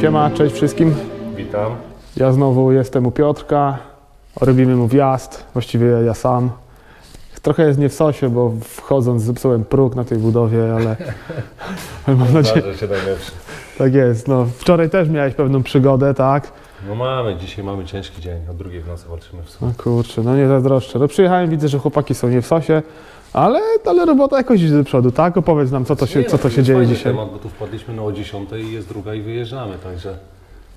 Siema, cześć wszystkim. Witam. Ja znowu jestem u Piotrka. Robimy mu wjazd, właściwie ja sam. Trochę jest nie w sosie, bo wchodząc zepsułem próg na tej budowie, ale, ale mam nadzieję, Zdarza się najlepszy. tak jest. No, wczoraj też miałeś pewną przygodę, tak? No mamy, dzisiaj mamy ciężki dzień. O drugiej w nocy walczymy w sumie. No kurczę, no nie zazdroszczę. No przyjechałem, widzę, że chłopaki są nie w sosie, ale, ale robota jakoś idzie do przodu, tak? Opowiedz nam, co to się, Nie, co no, to jest się dzieje fajny dzisiaj. Temat, bo tu wpadliśmy no o 10 i jest druga i wyjeżdżamy, także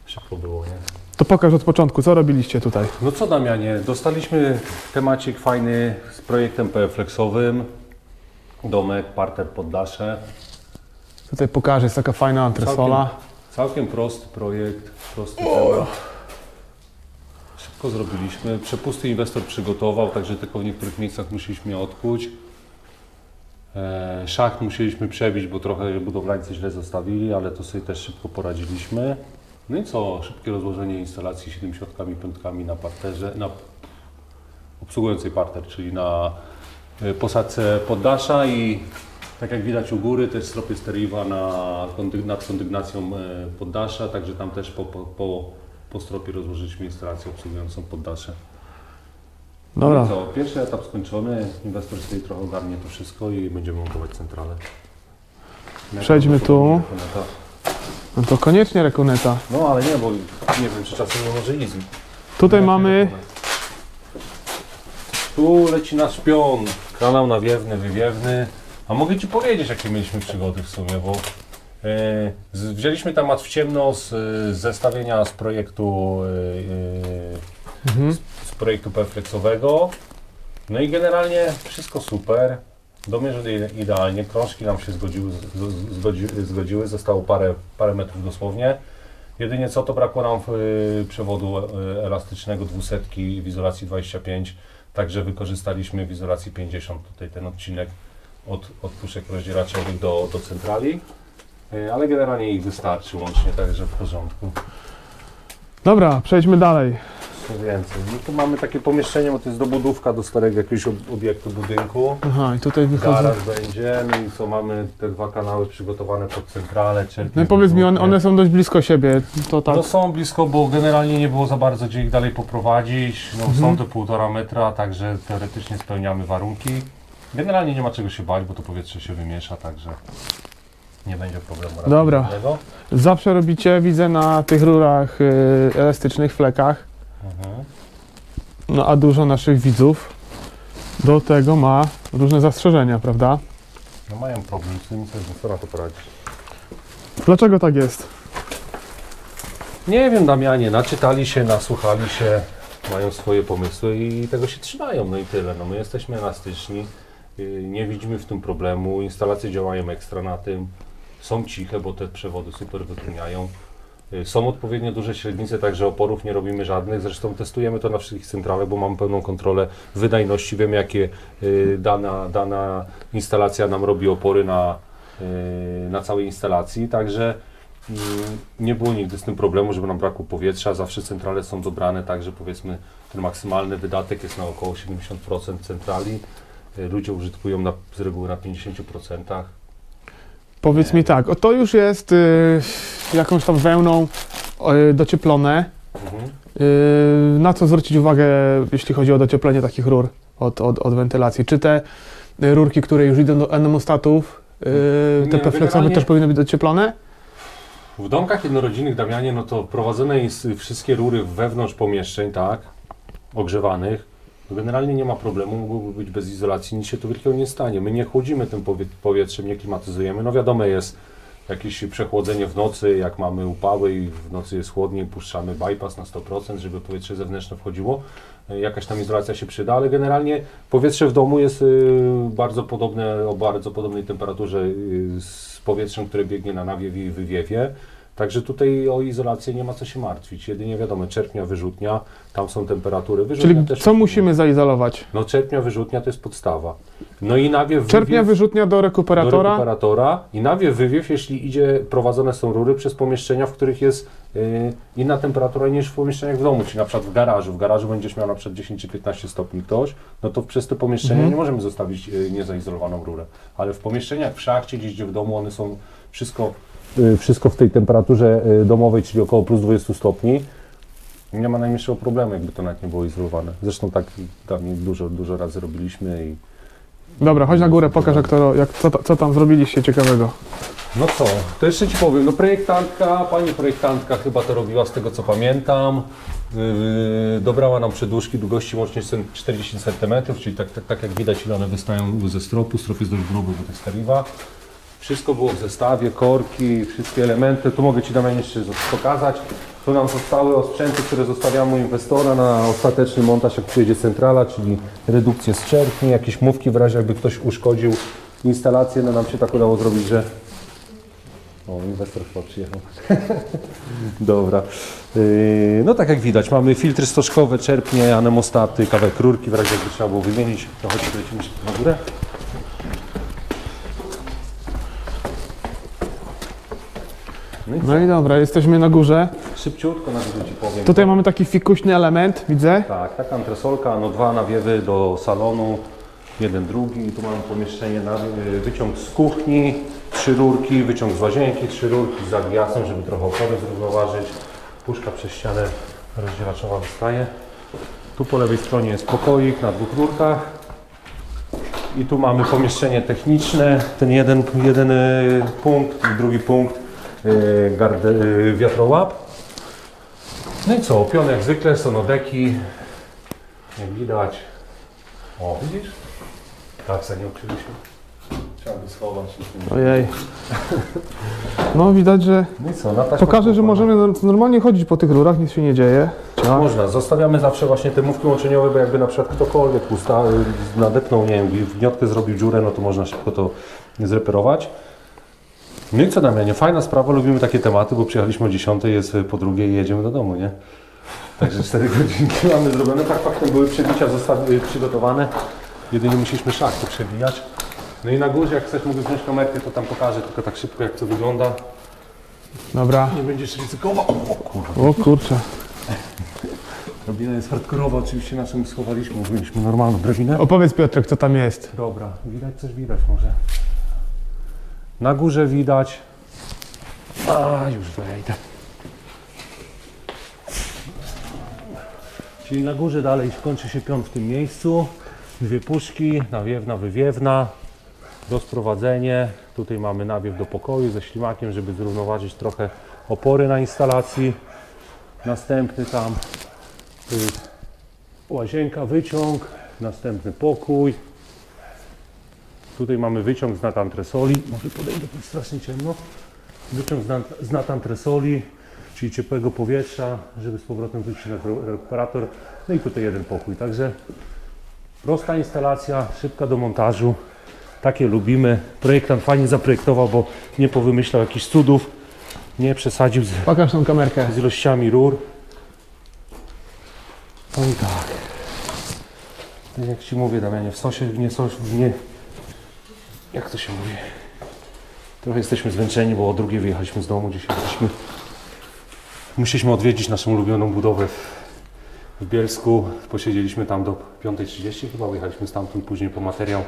szybko było, nie? To pokaż od początku, co robiliście tutaj? No co Damianie, dostaliśmy temacik fajny z projektem PFlexowym. Domek, parter, poddasze. Tutaj pokażę, jest taka fajna antresola. Całkiem prosty projekt, prosty temat. Szybko zrobiliśmy. Przepusty inwestor przygotował, także tylko w niektórych miejscach musieliśmy odkuć. E, Szacht musieliśmy przebić, bo trochę budowlańcy źle zostawili, ale to sobie też szybko poradziliśmy. No i co? Szybkie rozłożenie instalacji 7 środkami, piątkami na parterze, na obsługującej parter, czyli na e, posadce poddasza i tak jak widać u góry też stropy steriwa na, nad kondygnacją e, poddasza, także tam też po, po, po, po stropie rozłożyliśmy instalację obsługującą poddasze. No Dobra, co, pierwszy etap skończony, inwestor sobie trochę ogarnie to wszystko i będziemy montować centralę. Przejdźmy tu. Rekoneta. no to koniecznie rekoneta. No ale nie, bo nie wiem czy czasem nie może easy. Tutaj mamy? Tu leci nasz pion, kanał nawiewny, wywiewny. A mogę Ci powiedzieć, jakie mieliśmy przygody w sumie, bo e, z, wzięliśmy temat w ciemno z, z zestawienia z projektu e, Mhm. e, z projektu perflexowego. No i generalnie wszystko super. Domierzyli idealnie, krążki nam się zgodziły, zgodzi, zgodziły, zostało parę, parę metrów dosłownie. Jedynie co to brakło nam y, przewodu y, elastycznego 200 w izolacji 25, także wykorzystaliśmy w izolacji 50 tutaj ten odcinek od, od puszek rozdzielaczowych do, do centrali, Y, ale generalnie ich wystarczy łącznie, także w porządku. Dobra, przejdźmy dalej. Co więcej, no tu mamy takie pomieszczenie, bo to jest dobudówka do starego jakiegoś ob- obiektu budynku. Aha, i tutaj wychodzą. Garaż będzie, no i co mamy te dwa kanały przygotowane pod centralę. czerpie No i powiedz mi, one, są dość blisko siebie. To tak. No są blisko, bo generalnie nie było za bardzo gdzie ich dalej poprowadzić. No, Mhm. Są to półtora metra, także teoretycznie spełniamy warunki. Generalnie nie ma czego się bać, bo to powietrze się wymiesza, także nie będzie problemu. raczej Dobra. żadnego. Zawsze robicie, widzę na tych rurach y, elastycznych, flekach. Mhm. No a dużo naszych widzów do tego ma różne zastrzeżenia, prawda? No mają problem z tym, co- co na to poradzić. Dlaczego tak jest? Nie wiem, Damianie, naczytali się, nasłuchali się, mają swoje pomysły i tego się trzymają, no i tyle. No my jesteśmy elastyczni, yy, nie widzimy w tym problemu, instalacje działają ekstra na tym, są ciche, bo te przewody super wytłumiają. Yy, Są odpowiednio duże średnice, także oporów nie robimy żadnych. Zresztą testujemy to na wszystkich centralach, bo mamy pełną kontrolę wydajności. Wiemy, jakie yy, dana, dana instalacja nam robi opory na, yy, na całej instalacji. Także Mm, Nie było nigdy z tym problemu, żeby nam brakło powietrza. Zawsze centrale są dobrane tak, że powiedzmy ten maksymalny wydatek jest na około 70% centrali. Y, Ludzie użytkują na, z reguły na 50%. Powiedz mi tak, o to już jest y, jakąś tam wełną y, docieplone. Mhm. Y, na co zwrócić uwagę, jeśli chodzi o docieplenie takich rur od, od, od wentylacji? Czy te y, rurki, które już idą do anemostatów, y, Nie, te generalnie- też powinny być docieplone? W domkach jednorodzinnych, Damianie, no to prowadzone jest wszystkie rury wewnątrz pomieszczeń, tak, ogrzewanych. Generalnie nie ma problemu, mogłoby być bez izolacji, nic się tu wielkiego nie stanie. My nie chłodzimy tym powie- powietrzem, nie klimatyzujemy. No wiadomo jest jakieś przechłodzenie w nocy, jak mamy upały i w nocy jest chłodniej, puszczamy bypass na 100%, żeby powietrze zewnętrzne wchodziło. Jakaś tam izolacja się przyda, ale generalnie powietrze w domu jest y, bardzo podobne, o bardzo podobnej temperaturze y, z powietrzem, które biegnie na nawiewie i wywiewie. Także tutaj o izolację nie ma co się martwić. Jedynie wiadomo, czerpnia, wyrzutnia, tam są temperatury. Wyrzutnia Czyli też co musimy zaizolować? No czerpnia, wyrzutnia to jest podstawa. No i nawiew, Czerpnia, wywiew wyrzutnia do do rekuperatora. rekuperatora i nawiew, wywiew, jeśli idzie, prowadzone są rury przez pomieszczenia, w których jest y, inna temperatura niż w pomieszczeniach w domu, czyli na przykład w garażu. W garażu będziesz miał na przykład 10 czy 15 stopni ktoś, no to przez te pomieszczenia Mhm. nie możemy zostawić y, niezaizolowaną rurę. Ale w pomieszczeniach w szachcie, gdzieś gdzie w domu, one są wszystko, wszystko w tej temperaturze y, domowej, czyli około plus 20 stopni. Nie ma najmniejszego problemu, jakby to nawet nie było izolowane. Zresztą tak tam dużo, dużo razy robiliśmy i Dobra, chodź na górę, pokaż jak to, jak, co, co tam zrobiliście ciekawego. No co, to jeszcze Ci powiem, no projektantka, pani projektantka chyba to robiła z tego co pamiętam. Yy, dobrała nam przedłużki długości łącznie cen- 40 cm, czyli tak, tak, tak jak widać ile one wystają ze stropu, strop jest dość gruby, bo to jest tariwa. Wszystko było w zestawie, korki, wszystkie elementy, tu mogę Ci Damian jeszcze pokazać. Tu nam zostały osprzęty, które zostawiamy u inwestora na ostateczny montaż, jak przyjedzie centrala, czyli redukcję z jakieś mówki w razie jakby ktoś uszkodził instalację, no nam się tak udało zrobić, że o, inwestor chyba przyjechał. Dobra. Yy, no tak jak widać, mamy filtry stożkowe, czerpnie, anemostaty, kawałek rurki, w razie jakby trzeba było wymienić. To chodźcie, lecimy na górę. No i dobra, jesteśmy na górze. Szybciutko na górze Ci powiem. Tutaj mamy taki fikuśny element, widzę. Tak, taka antresolka, no dwa nawiewy do salonu, jeden drugi. Tu mamy pomieszczenie, na, y, wyciąg z kuchni, trzy rurki, wyciąg z łazienki, trzy rurki z zawiasem, żeby trochę opory zrównoważyć. Puszka przez ścianę rozdzielaczowa wystaje. Tu po lewej stronie jest pokoik na dwóch rurkach. I tu mamy pomieszczenie techniczne, ten jeden, jeden y, punkt, drugi punkt, garde, y, wiatrołap. No i co, piony jak zwykle, sonodeki, jak widać. O, widzisz? Tak, za nie ukryliśmy. Trzeba by schować. Ojej. No widać, że No i co, na taśmę pokaże, że możemy normalnie chodzić po tych rurach, nic się nie dzieje. Można, zostawiamy zawsze właśnie te mówki łączeniowe, bo jakby na przykład ktokolwiek usta, nadepnął, nie wiem, wgniotkę zrobił dziurę, no to można szybko to zreperować. No i co Damianie, fajna sprawa, lubimy takie tematy, bo przyjechaliśmy o 10, jest po drugiej i jedziemy do domu, nie? Także 4 godzinki mamy zrobione, tak faktem były przebicia zostawi, przygotowane, jedynie musieliśmy szachty przebijać. No i na górze, jak chcesz, mogę wziąć kamerkę, to tam pokażę, tylko tak szybko jak to wygląda. Dobra. Nie będziesz ryzykował. O kurwa. O kurczę. Drabina jest hardkorowa, oczywiście na czym schowaliśmy, mówiliśmy normalną drabinę. Opowiedz Piotrek, co tam jest. Dobra, widać coś widać może. Na górze widać. A, już wejdę. Czyli na górze dalej kończy się pion w tym miejscu. Dwie puszki, nawiewna, wywiewna. Rozprowadzenie. Tutaj mamy nawiew do pokoju ze ślimakiem, żeby zrównoważyć trochę opory na instalacji. Następny tam jest łazienka, wyciąg. Następny pokój. Tutaj mamy wyciąg z natantresoli. Może podejdę, to jest strasznie ciemno. Wyciąg z, nat- z natantresoli, czyli ciepłego powietrza, żeby z powrotem wrócić na re- rekuperator. No i tutaj jeden pokój. Także prosta instalacja, szybka do montażu. Takie lubimy. Projektant fajnie zaprojektował, bo nie powymyślał jakichś cudów. Nie przesadził z, Pokaż tą kamerkę. z ilościami rur. No i tak. Tak jak Ci mówię, Damianie, w sosie, nie sos, nie... Jak to się mówi? Trochę jesteśmy zmęczeni, bo o drugiej wyjechaliśmy z domu, dzisiaj byliśmy... Musieliśmy odwiedzić naszą ulubioną budowę w, Bielsku. Posiedzieliśmy tam do 5.30 chyba, wyjechaliśmy stamtąd później po materiał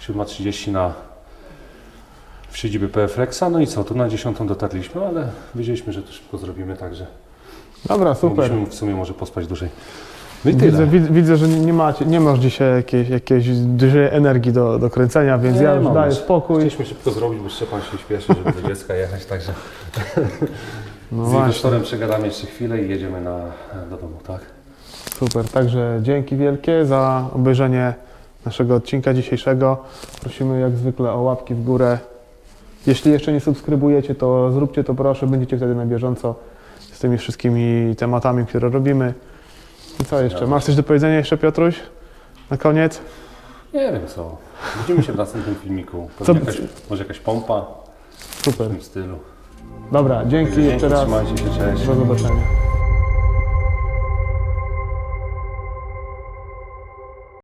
7.30 na w siedzibie PF Rexa. No i co, tu na 10 dotarliśmy, ale wiedzieliśmy, że to szybko zrobimy, także Dobra, super. mogliśmy w sumie może pospać dłużej. No i Widzę, tyle. widzę, widzę że nie, macie, nie masz dzisiaj jakiejś, jakiejś dużej energii do, do kręcenia, więc Nie ja już mam daję spokój. Chcieliśmy szybko zrobić, bo Szczepan się śpieszy, żeby do dziecka jechać, także No z właśnie, inwestorem przegadamy jeszcze chwilę i jedziemy na, do domu, tak? super. Także dzięki wielkie za obejrzenie naszego odcinka dzisiejszego. Prosimy jak zwykle o łapki w górę. Jeśli jeszcze nie subskrybujecie, to zróbcie to proszę, będziecie wtedy na bieżąco z tymi wszystkimi tematami, które robimy. I co jeszcze? Masz coś do powiedzenia jeszcze, Piotruś? Na koniec? Nie wiem co. Widzimy się w następnym filmiku. Co- Pewnie jakaś, może jakaś pompa w Super. tym stylu. Dobra, dzięki, Dzięki, jeszcze raz. trzymajcie się, cześć. Do zobaczenia.